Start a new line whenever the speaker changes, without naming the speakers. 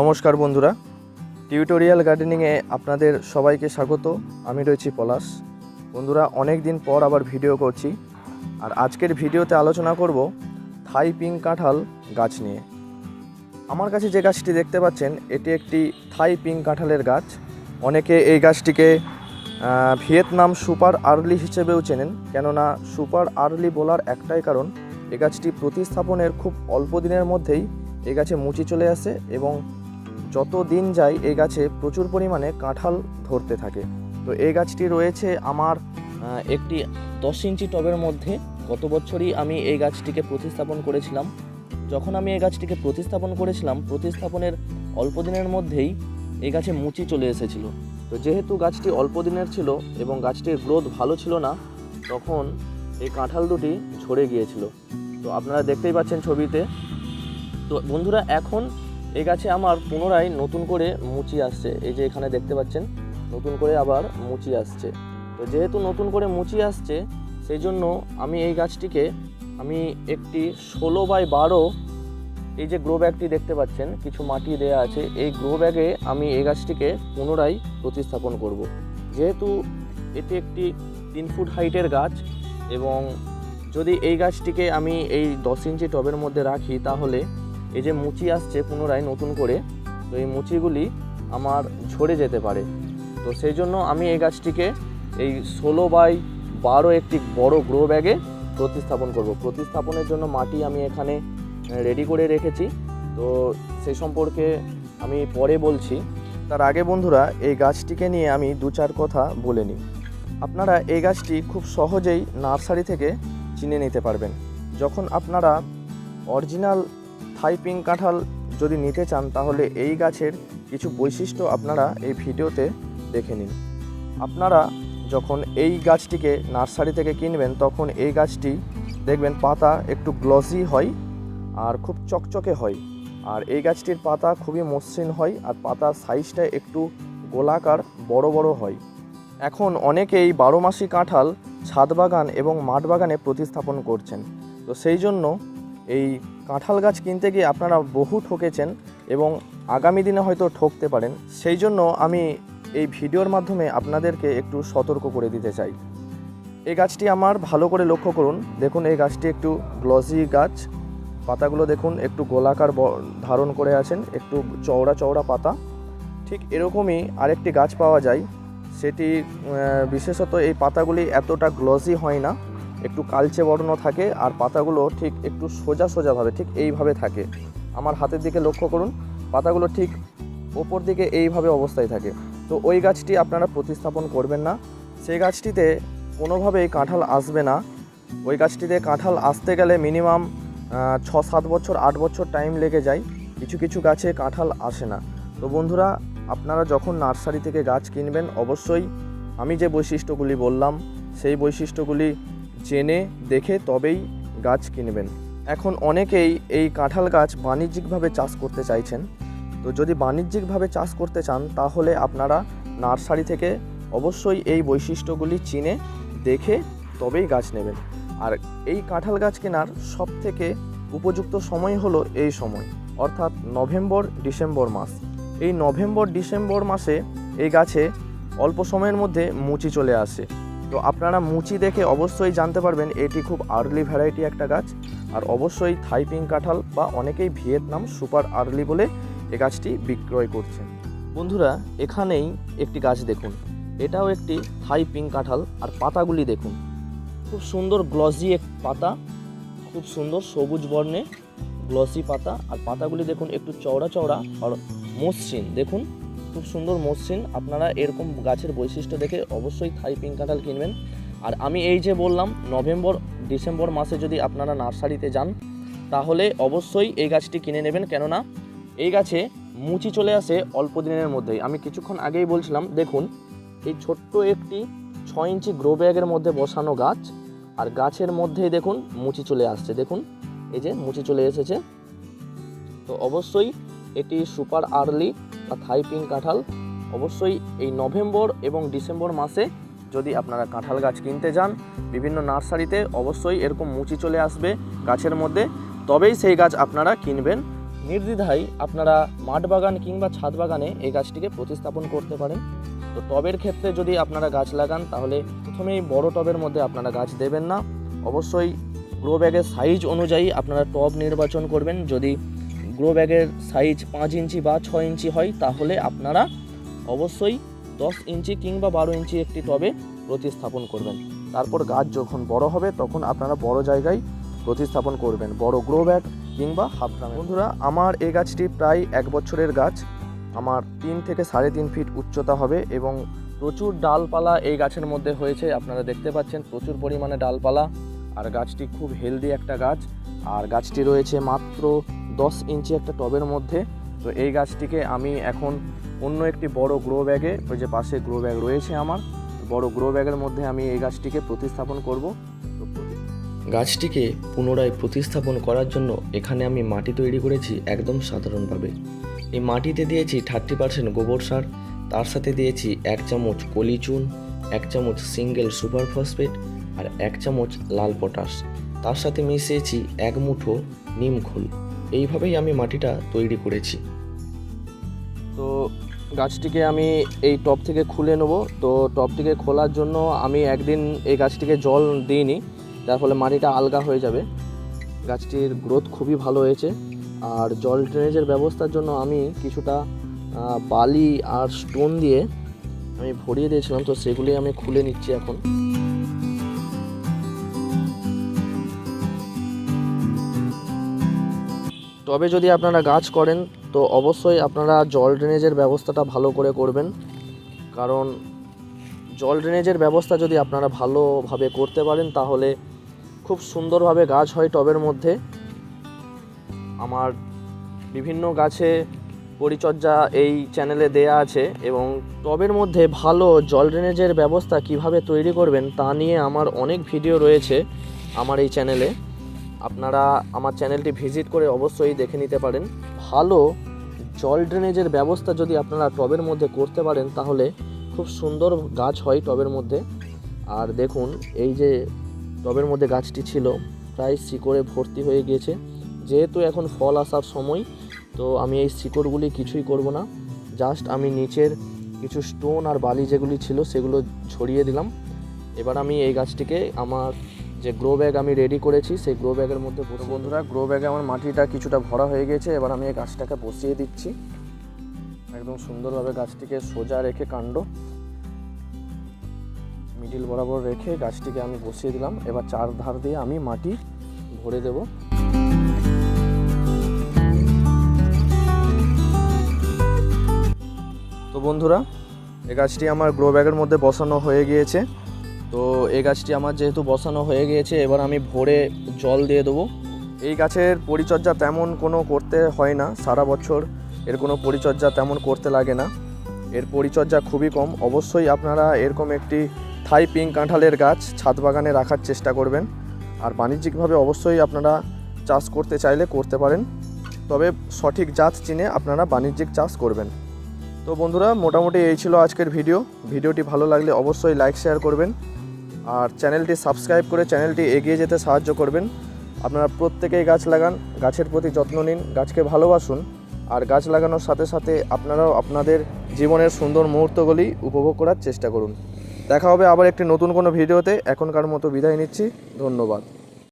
নমস্কার বন্ধুরা। টিউটোরিয়াল গার্ডেনিংয়ে আপনাদের সবাইকে স্বাগত। আমি রয়েছি পলাশ। বন্ধুরা অনেক দিন পর আবার ভিডিও করছি। আর আজকের ভিডিওতে আলোচনা করব থাই পিঙ্ক কাঁঠাল গাছ নিয়ে। আমার কাছে যে গাছটি দেখতে পাচ্ছেন, এটি একটি থাই পিঙ্ক কাঁঠালের গাছ। অনেকে এই গাছটিকে ভিয়েতনাম সুপার আর্লি হিসেবেও চেনেন। কেননা, সুপার আর্লি বলার একটাই কারণ, এ গাছটি প্রতিস্থাপনের খুব অল্প দিনের মধ্যেই এ গাছে মুচি চলে আসে এবং যত দিন যায় এই গাছে প্রচুর পরিমাণে কাঁঠাল ধরতে থাকে। তো এই গাছটি রয়েছে আমার একটি দশ ইঞ্চি টবের মধ্যে। গত বছরই আমি এই গাছটিকে প্রতিস্থাপন করেছিলাম। যখন আমি এই গাছটিকে প্রতিস্থাপন করেছিলাম, প্রতিস্থাপনের অল্প দিনের মধ্যেই এই গাছে মুচি চলে এসেছিল। তো যেহেতু গাছটি অল্প দিনের ছিল এবং গাছটির গ্রোথ ভালো ছিল না, তখন এই কাঁঠাল দুটি ঝরে গিয়েছিল। তো আপনারা দেখতেই পাচ্ছেন ছবিতে। তো বন্ধুরা, এখন এই গাছে আমার পুনরায় নতুন করে মুচি আসছে। এই যে এখানে দেখতে পাচ্ছেন, নতুন করে আবার মুচি আসছে। তো যেহেতু নতুন করে মুচি আসছে, সেই জন্য আমি এই গাছটিকে আমি একটি ষোলো বাই বারো এই যে গ্রো ব্যাগটি দেখতে পাচ্ছেন, কিছু মাটি দেয়া আছে। এই গ্রো ব্যাগে আমি এই গাছটিকে পুনরায় প্রতিস্থাপন করব। যেহেতু এটি একটি তিন ফুট হাইটের গাছ এবং যদি এই গাছটিকে আমি এই দশ ইঞ্চি টবের মধ্যে রাখি, তাহলে এই যে মুচি আসছে পুনরায় নতুন করে, তো এই মুচিগুলি আমার ঝরে যেতে পারে। তো সেই জন্য আমি এই গাছটিকে এই ষোলো বাই বারো একটি বড় গ্রো ব্যাগে প্রতিস্থাপন করব। প্রতিস্থাপনের জন্য মাটি আমি এখানে রেডি করে রেখেছি। তো সেই সম্পর্কে আমি পরে বলছি। তার আগে বন্ধুরা, এই গাছটিকে নিয়ে আমি দু চার কথা বলে নিই। আপনারা এই গাছটি খুব সহজেই নার্সারি থেকে চিনে নিতে পারবেন। যখন আপনারা অরিজিনাল থাই পিঙ্ক কাঁঠাল যদি নিতে চান, তাহলে এই গাছের কিছু বৈশিষ্ট্য আপনারা এই ভিডিওতে দেখে নিন। আপনারা যখন এই গাছটিকে নার্সারি থেকে কিনবেন, তখন এই গাছটি দেখবেন পাতা একটু গ্লসি হয় আর খুব চকচকে হয়। আর এই গাছটির পাতা খুবই মসৃণ হয় আর পাতার সাইজটা একটু গোলাকার, বড় বড় হয়। এখন অনেকেই বারো মাসি কাঁঠাল ছাদ বাগান এবং মাঠ বাগানে প্রতিস্থাপন করছেন। তো সেই জন্য এই কাঁঠাল গাছ কিনতে গিয়ে আপনারা বহু ঠকেছেন এবং আগামী দিনে হয়তো ঠকতে পারেন। সেই জন্য আমি এই ভিডিওর মাধ্যমে আপনাদেরকে একটু সতর্ক করে দিতে চাই। এই গাছটি আমার ভালো করে লক্ষ্য করুন। দেখুন, এই গাছটি একটু গ্লজি গাছ। পাতাগুলো দেখুন, একটু গোলাকার ধারণ করে আছেন, একটু চওড়া চওড়া পাতা। ঠিক এরকমই আরেকটি গাছ পাওয়া যায়। সেটি বিশেষত এই পাতাগুলি এতটা গ্লজি হয় না। একটু কালচে বর্ণ থাকে আর পাতাগুলো ঠিক একটু সোজা সোজাভাবে ঠিক এইভাবে থাকে। আমার হাতের দিকে লক্ষ্য করুন, পাতাগুলো ঠিক ওপর দিকে এইভাবে অবস্থায় থাকে। তো ওই গাছটি আপনারা প্রতিস্থাপন করবেন না। সেই গাছটিতে কোনোভাবেই কাঁঠাল আসবে না। ওই গাছটিতে কাঁঠাল আসতে গেলে মিনিমাম ছ সাত বছর, আট বছর টাইম লেগে যায়। কিছু কিছু গাছে কাঁঠাল আসে না। তো বন্ধুরা, আপনারা যখন নার্সারি থেকে গাছ কিনবেন, অবশ্যই আমি যে বৈশিষ্ট্যগুলি বললাম, সেই বৈশিষ্ট্যগুলি জেনে দেখে তবেই গাছ কিনবেন। এখন অনেকেই এই কাঁঠাল গাছ বাণিজ্যিকভাবে চাষ করতে চাইছেন। তো যদি বাণিজ্যিকভাবে চাষ করতে চান, তাহলে আপনারা নার্সারি থেকে অবশ্যই এই বৈশিষ্ট্যগুলি চিনে দেখে তবেই গাছ নেবেন। আর এই কাঁঠাল গাছ কেনার সব থেকে উপযুক্ত সময় হলো এই সময়, অর্থাৎ নভেম্বর, ডিসেম্বর মাস। এই নভেম্বর, ডিসেম্বর মাসে এই গাছে অল্প সময়ের মধ্যে মুচি চলে আসে। তো আপনারা মুচি দেখে অবশ্যই জানতে পারবেন এটি খুব আর্লি ভ্যারাইটি একটা গাছ। আর অবশ্যই থাই পিঙ্ক কাঁঠাল বা অনেকেই ভিয়েতনাম সুপার আর্লি বলে এ গাছটি বিক্রয় করছেন বন্ধুরা, এখানেই একটি গাছ দেখুন। এটাও একটি থাই কাঁঠাল আর পাতাগুলি দেখুন। খুব সুন্দর গ্লসি এক পাতা, খুব সুন্দর সবুজ বর্ণে গ্লসি পাতা। আর পাতাগুলি দেখুন একটু চওড়া চওড়া আর মসৃণ। দেখুন খুব সুন্দর মসৃণ। আপনারা এরকম গাছের বৈশিষ্ট্য দেখে অবশ্যই থাই পিঙ্ক কাঁঠাল কিনবেন। আর আমি এই যে বললাম, নভেম্বর, ডিসেম্বর মাসে যদি আপনারা নার্সারিতে যান, তাহলে অবশ্যই এই গাছটি কিনে নেবেন। কেননা এই গাছে মুচি চলে আসে অল্প দিনের মধ্যেই। আমি কিছুক্ষণ আগেই বলছিলাম, দেখুন, এই ছোট্ট একটি ছ ইঞ্চি গ্রো ব্যাগের মধ্যে বসানো গাছ, আর গাছের মধ্যেই দেখুন মুচি চলে আসছে। দেখুন, এই যে মুচি চলে এসেছে। তো অবশ্যই এটি সুপার আর্লি বা থাই কাঁঠাল, অবশ্যই এই নভেম্বর এবং ডিসেম্বর মাসে যদি আপনারা কাঁঠাল গাছ কিনতে যান, বিভিন্ন নার্সারিতে অবশ্যই এরকম মুচি চলে আসবে গাছের মধ্যে। তবেই সেই গাছ আপনারা কিনবেন। নির্দ্বিধায় আপনারা মাঠ বাগান কিংবা ছাদ বাগানে এই গাছটিকে প্রতিস্থাপন করতে পারেন। তো টবের ক্ষেত্রে যদি আপনারা গাছ লাগান, তাহলে প্রথমেই বড় টবের মধ্যে আপনারা গাছ দেবেন না। অবশ্যই গ্রো ব্যাগের সাইজ অনুযায়ী আপনারা টব নির্বাচন করবেন। যদি গ্রো ব্যাগের সাইজ পাঁচ ইঞ্চি বা ছয় ইঞ্চি হয়, তাহলে আপনারা অবশ্যই দশ ইঞ্চি কিংবা বারো ইঞ্চি একটি টবে প্রতিস্থাপন করবেন। তারপর গাছ যখন বড় হবে, তখন আপনারা বড় জায়গায় প্রতিস্থাপন করবেন। বড় গ্রো ব্যাগ কিংবা হাফ ড্রামে বন্ধুরা, আমার এই গাছটি প্রায় এক বছরের গাছ। আমার তিন থেকে সাড়ে তিন ফিট উচ্চতা হবে এবং প্রচুর ডালপালা এই গাছের মধ্যে হয়েছে। আপনারা দেখতে পাচ্ছেন প্রচুর পরিমাণে ডালপালা। আর গাছটি খুব হেলদি একটা গাছ। আর গাছটি রয়েছে মাত্র দশ ইঞ্চি একটা টবের মধ্যে। তো এই গাছটিকে আমি এখন অন্য একটি বড় গ্রো ব্যাগে ওই যে পাশে গ্রো ব্যাগ রয়েছে আমার, বড় গ্রো ব্যাগের মধ্যে আমি এই গাছটিকে প্রতিস্থাপন করব। গাছটিকে পুনরায় প্রতিস্থাপন করার জন্য এখানে আমি মাটি তৈরি করেছি একদম সাধারণভাবে। এই মাটিতে দিয়েছি থার্টি পার্সেন্ট গোবর সার, তার সাথে দিয়েছি এক চামচ কলি চুন, এক চামচ সিঙ্গেল সুপার ফসফেট আর এক চামচ লাল পটাশ। তার সাথে মিশিয়েছি এক মুঠো নিম খোল। এইভাবেই আমি মাটিটা তৈরি করেছি। তো গাছটিকে আমি এই টব থেকে খুলে নেব। তো টব থেকে খোলার জন্য আমি একদিন এই গাছটিকে জল দিইনি, যার ফলে মাটিটা আলগা হয়ে যাবে। গাছটির গ্রোথ খুবই ভালো হয়েছে। আর জল ড্রেনেজের ব্যবস্থার জন্য আমি কিছুটা বালি আর স্টোন দিয়ে আমি ভরিয়ে দিয়েছিলাম। তো সেগুলি আমি খুলে নিচ্ছি এখন। তবে যদি আপনারা গাছ করেন, তো অবশ্যই আপনারা জল ড্রেনেজের ব্যবস্থাটা ভালো করে করবেন। কারণ জল ড্রেনেজের ব্যবস্থা যদি আপনারা ভালোভাবে করতে পারেন, তাহলে খুব সুন্দরভাবে গাছ হয় টবের মধ্যে। আমার বিভিন্ন গাছে পরিচর্যা এই চ্যানেলে দেয়া আছে এবং টবের মধ্যে ভালো জল ড্রেনেজের ব্যবস্থা কীভাবে তৈরি করবেন, তা নিয়ে আমার অনেক ভিডিও রয়েছে আমার এই চ্যানেলে। আপনারা আমার চ্যানেলটি ভিজিট করে অবশ্যই দেখে নিতে পারেন। ভালো জল ড্রেনেজের ব্যবস্থা যদি আপনারা টবের মধ্যে করতে পারেন, তাহলে খুব সুন্দর গাছ হয় টবের মধ্যে। আর দেখুন, এই যে টবের মধ্যে গাছটি ছিল, প্রায় শিকড়ে ভর্তি হয়ে গিয়েছে। যেহেতু এখন ফল আসার সময়, তো আমি এই শিকড়গুলি কিছুই করব না। জাস্ট আমি নিচের কিছু স্টোন আর বালি যেগুলি ছিল, সেগুলো ছড়িয়ে দিলাম। এবার আমি এই গাছটিকে আমার যে গ্রো ব্যাগ আমি রেডি করেছি, সেই গ্রো ব্যাগের মধ্যে বন্ধুরা গ্রো ব্যাগে আমার মাটিটা কিছুটা ভরা হয়ে গেছে, এবার আমি এই গাছটাকে বসিয়ে দিচ্ছি। একদম সুন্দরভাবে গাছটিকে সোজা রেখে কাণ্ড। মিডিল বরাবর রেখে গাছটিকে আমি বসিয়ে দিলাম। এবার চার ধার দিয়ে আমি মাটি ভরে দেব। তো বন্ধুরা, এ গাছটি আমার গ্রো ব্যাগের মধ্যে বসানো হয়ে গিয়েছে। তো এই গাছটি আমার যেহেতু বসানো হয়ে গিয়েছে, এবার আমি ভোরে জল দিয়ে দেবো। এই গাছের পরিচর্যা তেমন কোনো করতে হয় না, সারা বছর এর কোনো পরিচর্যা তেমন করতে লাগে না। এর পরিচর্যা খুবই কম। অবশ্যই আপনারা এরকম একটি থাই পিঙ্ক কাঁঠালের গাছ ছাদ বাগানে রাখার চেষ্টা করবেন। আর বাণিজ্যিকভাবে অবশ্যই আপনারা চাষ করতে চাইলে করতে পারেন। তবে সঠিক জাত চিনে আপনারা বাণিজ্যিক চাষ করবেন। তো বন্ধুরা, মোটামুটি এই ছিল আজকের ভিডিও। ভিডিওটি ভালো লাগলে অবশ্যই লাইক, শেয়ার করবেন। আর চ্যানেলটি সাবস্ক্রাইব করে চ্যানেলটি এগিয়ে যেতে সাহায্য করবেন। আপনারা প্রত্যেকেই গাছ লাগান, গাছের প্রতি যত্ন নিন, গাছকে ভালোবাসুন, আর গাছ লাগানোর সাথে সাথে আপনারাও আপনাদের জীবনের সুন্দর মুহূর্তগুলি উপভোগ করার চেষ্টা করুন। দেখা হবে আবার একটি নতুন কোনো ভিডিওতে। এখনকার মতো বিদায় নিচ্ছি। ধন্যবাদ।